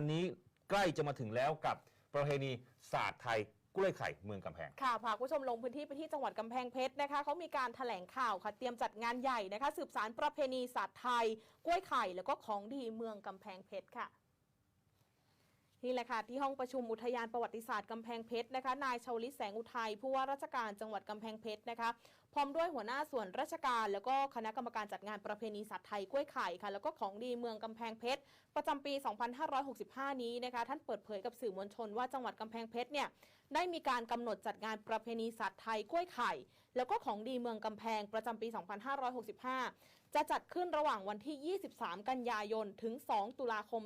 านนี้ใกล้จะมาถึงแล้วกับประเพณีศาสตร์ไทยกล้วยไข่เมืองกำแพง ค่ะพาคุณผู้ชมลงพื้นที่ไปที่จังหวัดกำแพงเพชรนะคะเขามีการแถลงข่าวค่ะเตรียมจัดงานใหญ่นะคะ สืบสารประเพณีศาสตร์ไทย กล้วยไข่แล้วก็ของดีเมืองกำแพงเพชรค่ะนี่แหละค่ะที่ห้องประชุมอุทยานประวัติศาสตร์กำแพงเพชรนะคะนายชาวลิตแสงอุทัยผู้ว่าราชการจังหวัดกำแพงเพชรนะคะพร้อมด้วยหัวหน้าส่วนราชการ แล้วก็คณะกรรมการจัดงานประเพณีศาสตร์ไทยกล้วยไข่ค่ะแล้วก็ของดีเมืองกำแพงเพชรประจำปี 2565 นี้นะคะท่านเปิดเผยกับสื่อมวลชนว่าจังหวัดกำแพงเพชรเนี่ยได้มีการกำหนดจัดงานประเพณีศาสตร์ไทยกล้วยไข่ แล้วก็ของดีเมืองกำแพงประจำปี 2565 จะจัดขึ้นระหว่างวันที่ 23 กันยายน ถึง 2 ตุลาคม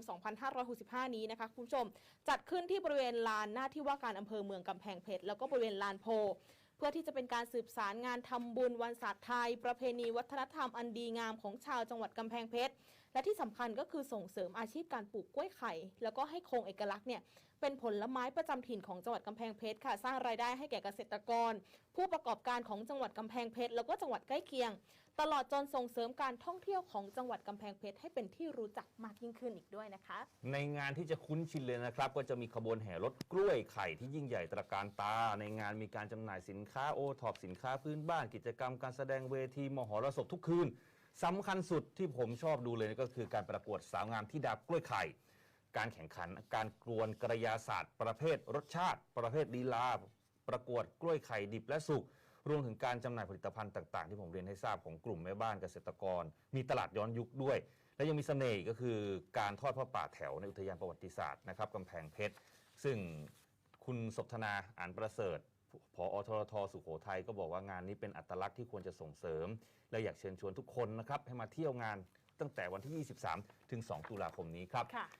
2565 นี้นะคะคุณผู้ชม จัดขึ้นที่บริเวณลานหน้าที่ว่าการอำเภอเมืองกำแพงเพชรแล้วก็บริเวณลานโพ พื่อที่จะเป็นการสืบสารงานทำบุญวันศาสตร์ไทย ประเพณีวัฒนธรรมอันดีงามของชาวจังหวัดกำแพงเพชร และที่สำคัญก็คือส่งเสริมอาชีพการปลูกกล้วยไข่ แล้วก็ให้คงเอกลักษณ์เนี่ยเป็นผลไม้ประจำถิ่นของจังหวัดกำแพงเพชรค่ะ สร้างรายได้ให้แก่เกษตรกร ผู้ประกอบการของจังหวัดกำแพงเพชรแล้วก็จังหวัดใกล้เคียง ตลอดจนส่งเสริมการท่องเที่ยวของจังหวัดกำแพงเพชรให้เป็นที่รู้จักมากยิ่งขึ้นอีกด้วยนะคะ ในงานที่จะคุ้นชินเลยนะครับ ก็จะมีขบวนแห่รถกล้วยไข่ที่ยิ่งใหญ่ตระการตา ในงานมีการจำหน่ายสินค้าโอท็อปสินค้าพื้นบ้านกิจกรรมการแสดงเวทีมหรสพทุกคืน สำคัญสุดที่ผมชอบดูเลยก็คือการประกวดสาวงามที่ดาบกล้วยไข่ การแข่งขันการกรวนกระยาศาสตร์ ประเภทรสชาติ ประเภทลีลา ประกวดกล้วยไข่ดิบและสุกรวมถึงการจำหน่ายผลิตภัณฑ์ต่างๆ ที่ผมเรียนให้ทราบของกลุ่มแม่บ้านเกษตรกร มีตลาดย้อนยุคด้วย และยังมีเสน่ห์ก็คือการทอดผ้าป่าแถวในอุทยานประวัติศาสตร์นะครับกำแพงเพชร ซึ่งคุณศพธนาอ่านประเสริฐ ผอทรทสุโขทัยก็บอกว่างานนี้เป็นอัตลักษณ์ที่ควรจะส่งเสริม และอยากเชิญชวนทุกคนนะครับให้มาเที่ยวงานตั้งแต่วันที่ 23 ถึง 2 ตุลาคมนี้ครับ